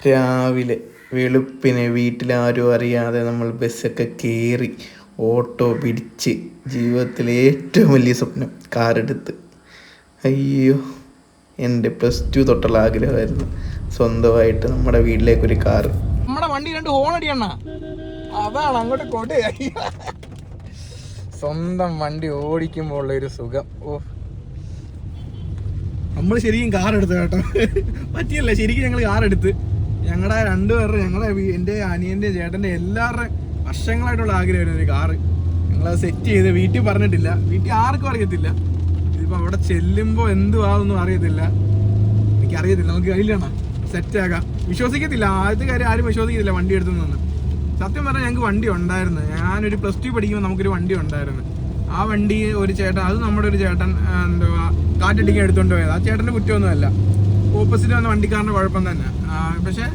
രാവിലെ വെളുപ്പിനെ വീട്ടിലാരും അറിയാതെ നമ്മൾ ബസ്സൊക്കെ കയറി ഓട്ടോ പിടിച്ച് ജീവിതത്തിലെ ഏറ്റവും വലിയ സ്വപ്നം കാറെടുത്ത് അയ്യോ എന്റെ പ്ലസ് ടു തൊട്ടുള്ള ആഗ്രഹമായിരുന്നു. സ്വന്തമായിട്ട് നമ്മുടെ വീട്ടിലേക്കൊരു കാറ് നമ്മുടെ വണ്ടി രണ്ട് ഹോൺ അടിയണ്ണ അതാണ് അങ്ങോട്ട് കൊടയായി. സ്വന്തം വണ്ടി ഓടിക്കുമ്പോൾ ഉള്ള ഒരു സുഖം. ഓ. നമ്മൾ ശരിക്കും കാർ എടുത്തു കേട്ടോ. പറ്റിയല്ല ശരിക്കും ഞങ്ങൾ കാർ എടുത്ത്. ഞങ്ങളുടെ രണ്ടുപേരുടെ ഞങ്ങളെ എന്റെ അനിയന്റെ ചേട്ടന്റെ എല്ലാവരുടെയും വർഷങ്ങളായിട്ടുള്ള ആഗ്രഹമായിരുന്നു ഒരു കാറ്. ഞങ്ങളത് സെറ്റ് ചെയ്ത് വീട്ടിൽ പറഞ്ഞിട്ടില്ല. വീട്ടിൽ ആർക്കും അറിയത്തില്ല. ഇതിപ്പോൾ അവിടെ ചെല്ലുമ്പോൾ എന്തുവാന്നും അറിയത്തില്ല. എനിക്കറിയത്തില്ല. നമുക്ക് സെറ്റ് ആക്കാം. വിശ്വസിക്കത്തില്ല. ആദ്യത്തെ കാര്യം ആരും വിശ്വസിക്കത്തില്ല വണ്ടി എടുത്തു നിന്ന്. സത്യം പറഞ്ഞാൽ ഞങ്ങൾക്ക് വണ്ടി ഉണ്ടായിരുന്നു. ഞാനൊരു പ്ലസ് ടു പഠിക്കുമ്പോൾ നമുക്കൊരു വണ്ടി ഉണ്ടായിരുന്നു. ആ വണ്ടി ഒരു ചേട്ടൻ അത് നമ്മുടെ ഒരു ചേട്ടൻ എന്തുവാ കാറ്റടിക്കാൻ എടുത്തോണ്ട് പോയത്. ആ ചേട്ടന്റെ കുറ്റമൊന്നുമല്ല. ഓപ്പോസിറ്റ് വന്ന വണ്ടിക്കാരന്റെ കുഴപ്പം തന്നെ. പക്ഷെ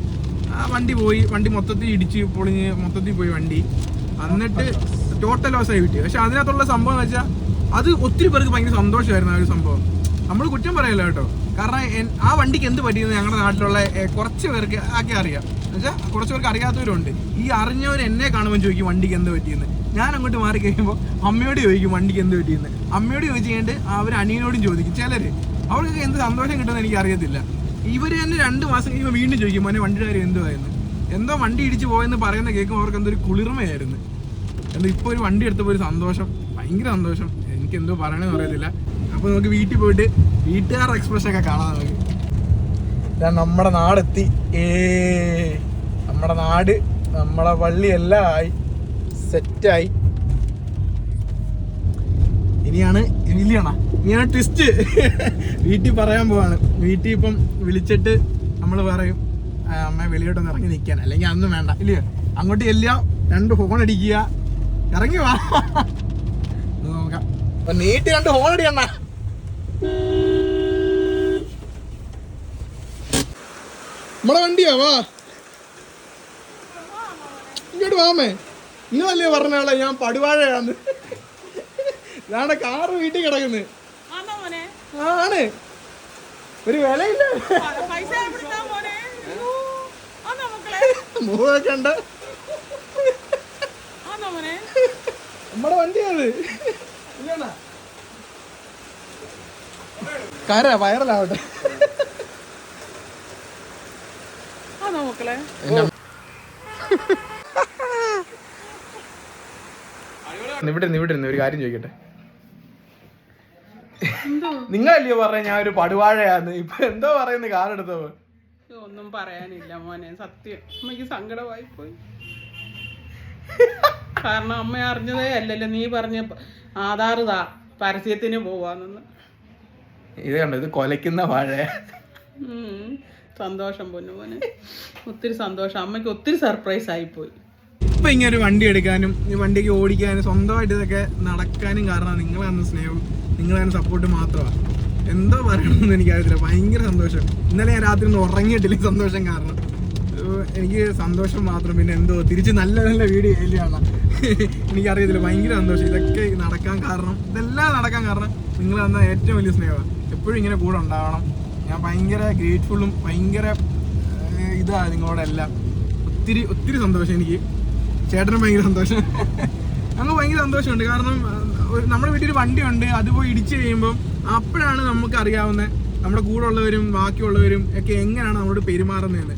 ആ വണ്ടി പോയി വണ്ടി മൊത്തത്തിൽ ഇടിച്ച് പൊളിഞ്ഞ് മൊത്തത്തിൽ പോയി വണ്ടി. എന്നിട്ട് ടോട്ടൽ ലോസ് ആയി കിട്ടി. പക്ഷെ അതിനകത്തുള്ള സംഭവം എന്ന് വെച്ചാൽ അത് ഒത്തിരി പേർക്ക് ഭയങ്കര സന്തോഷമായിരുന്നു ആ ഒരു സംഭവം. നമ്മൾ കുറ്റം പറയല്ല കേട്ടോ. കാരണം ആ വണ്ടിക്ക് എന്ത് പറ്റിയെന്ന് ഞങ്ങളുടെ നാട്ടിലുള്ള കുറച്ച് പേർക്ക് ആക്കി അറിയാം. എന്നുവെച്ചാൽ കുറച്ച് പേർക്ക് അറിയാത്തവരുണ്ട്. ഈ അറിഞ്ഞവർ എന്നെ കാണുമ്പോൾ ചോദിക്കും വണ്ടിക്ക് എന്ത് പറ്റിയെന്ന്? ഞാൻ അങ്ങോട്ട് മാറി കഴിയുമ്പോൾ അമ്മയോട് ചോദിക്കും വണ്ടിക്ക് എന്ത് പറ്റിയെന്ന്? അമ്മയോട് ചോദിച്ചു കഴിഞ്ഞിട്ട് അവർ അനിയനോടും ചോദിക്കും ചിലർ അവർക്കൊക്കെ എന്ത് സന്തോഷം കിട്ടുമെന്ന് എനിക്ക് അറിയത്തില്ല ഇവർ തന്നെ രണ്ട് മാസം കഴിയുമ്പോൾ വീണ്ടും ചോദിക്കും മോനെ വണ്ടിയുടെ കാര്യം എന്തുവായിരുന്നു എന്തോ വണ്ടി ഇടിച്ച് പോയെന്ന് പറയുന്ന കേൾക്കുമ്പോൾ അവർക്ക് എന്തൊരു കുളിർമയായിരുന്നു. എന്താ ഇപ്പോൾ ഒരു വണ്ടി എടുത്തപ്പോൾ ഒരു സന്തോഷം ഭയങ്കര സന്തോഷം. എനിക്ക് എന്തോ പറയണമെന്ന് അറിയത്തില്ല. അപ്പോൾ നമുക്ക് വീട്ടിൽ പോയിട്ട് വീട്ടുകാരുടെ എക്സ്പ്രഷൻ ഒക്കെ കാണാൻ നമുക്ക്. നമ്മുടെ നാടെത്തി. ഏ നമ്മുടെ നാട് നമ്മളെ വള്ളി എല്ലാം ആയി. സെറ്റായി ഇനിയാണ് ഇനിയാണ് ഇനിയാണ് ട്വിസ്റ്റ് വീട്ടിൽ പറയാൻ പോവാണ്. വീട്ടിൽ ഇപ്പം വിളിച്ചിട്ട് നമ്മൾ പറയും "ആ, അമ്മ വെളിയോട്ടൊന്ന് ഇറങ്ങി നിൽക്കാൻ. അല്ലെങ്കിൽ അന്നും വേണ്ട. ഇല്ലയോ അങ്ങോട്ട് ചെല്ലുക രണ്ട് ഹോൺ അടിക്കുക. ഇറങ്ങി വാ. നോക്കാം. നീട്ടി രണ്ട് ഹോൺ അടിയണ്ണ നമ്മളെ വണ്ടിയാ വാ. ഇങ്ങോട്ട് വാമേ ഇങ്ങനല്ലേ പറഞ്ഞ ആളെ? ഞാൻ പടിവാഴയാണ് ഞാൻ കാറ് വീട്ടിൽ കിടക്കുന്നത്? ആണ്. ഒരു വിലയില്ല? മുഖമൊക്കെ ഉണ്ട്? നമ്മുടെ വണ്ടിയത് കര വൈറലാവട്ടെ? ഇവിടെ ഇവിടെ ഇരുന്ന് ഒരു കാര്യം ചോദിക്കട്ടെ? നിങ്ങളല്ലയോ പറഞ്ഞ ഞാൻ ഒരു പടുവാഴയാന്ന്. ഇപ്പൊ എന്തോ പറയുന്നു കാറെടുത്തോ അയ്യോ, ഒന്നും പറയാനില്ല മോനെ. സത്യം. അമ്മയ്ക്ക് സങ്കടമായി പോയി. കാരണം അമ്മ അറിഞ്ഞതേ അല്ലല്ലോ. നീ പറഞ്ഞ ആധാർ താ പരസ്യത്തിന് പോവാന്നെന്ന് ഇത് കണ്ടോ? ഇത് കൊലയ്ക്കുന്ന വാഴ സന്തോഷം പൊന്നു മോനെ. ഒത്തിരി സന്തോഷം. അമ്മയ്ക്ക് ഒത്തിരി സർപ്രൈസ് ആയിപ്പോയി ഇപ്പൊ ഇങ്ങനെ ഒരു വണ്ടി എടുക്കാനും ഈ വണ്ടിക്ക് ഓടിക്കാനും സ്വന്തമായിട്ട് ഇതൊക്കെ നടക്കാനും കാരണം നിങ്ങളെ തന്ന സ്നേഹവും നിങ്ങളെ തന്ന സപ്പോർട്ട് മാത്രമാണ്. എന്താ പറയണമെന്ന് എനിക്കറിയത്തില്ല. ഭയങ്കര സന്തോഷം. ഇന്നലെ ഞാൻ രാത്രി ഒന്നും ഉറങ്ങിയിട്ടില്ല. സന്തോഷം കാരണം. എനിക്ക് സന്തോഷം മാത്രം. പിന്നെ എന്തോ തിരിച്ച് നല്ല നല്ല വീഡിയോ ഇല്ലയാണ് എനിക്കറിയത്തില്ല. ഭയങ്കര സന്തോഷം. ഇതൊക്കെ നടക്കാൻ കാരണം ഇതെല്ലാം നടക്കാൻ കാരണം നിങ്ങൾ തന്ന ഏറ്റവും വലിയ സ്നേഹമാണ് എപ്പോഴും ഇങ്ങനെ കൂടെ ഉണ്ടാവണം. ഞാൻ ഭയങ്കര ഗ്രേറ്റ്ഫുള്ളും ഭയങ്കര ഇതാണ് നിങ്ങളോടെല്ലാം. ഒത്തിരി ഒത്തിരി സന്തോഷം എനിക്ക്. ചേട്ടനും ഭയങ്കര സന്തോഷം. ഞങ്ങൾക്ക് ഭയങ്കര സന്തോഷമുണ്ട്. കാരണം നമ്മുടെ വീട്ടിൽ വണ്ടിയുണ്ട്. അത് പോയി ഇടിച്ച് കഴിയുമ്പം അപ്പോഴാണ് നമുക്ക് അറിയാവുന്ന നമ്മുടെ കൂടെ ഉള്ളവരും ബാക്കിയുള്ളവരും ഒക്കെ എങ്ങനെയാണ് നമ്മളോട് പെരുമാറുന്നതെന്ന്.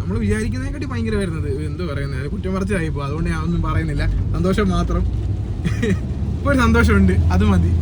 നമ്മൾ വിചാരിക്കുന്നതിനെക്കാട്ടി ഭയങ്കര വരുന്നത്. എന്തോ പറയുന്നത് കുറ്റം പറച്ചിലായിപ്പോൾ അതുകൊണ്ട് ഞാൻ ഒന്നും പറയുന്നില്ല. സന്തോഷം മാത്രം. ഇപ്പോൾ ഒരു സന്തോഷമുണ്ട്. അത് മതി.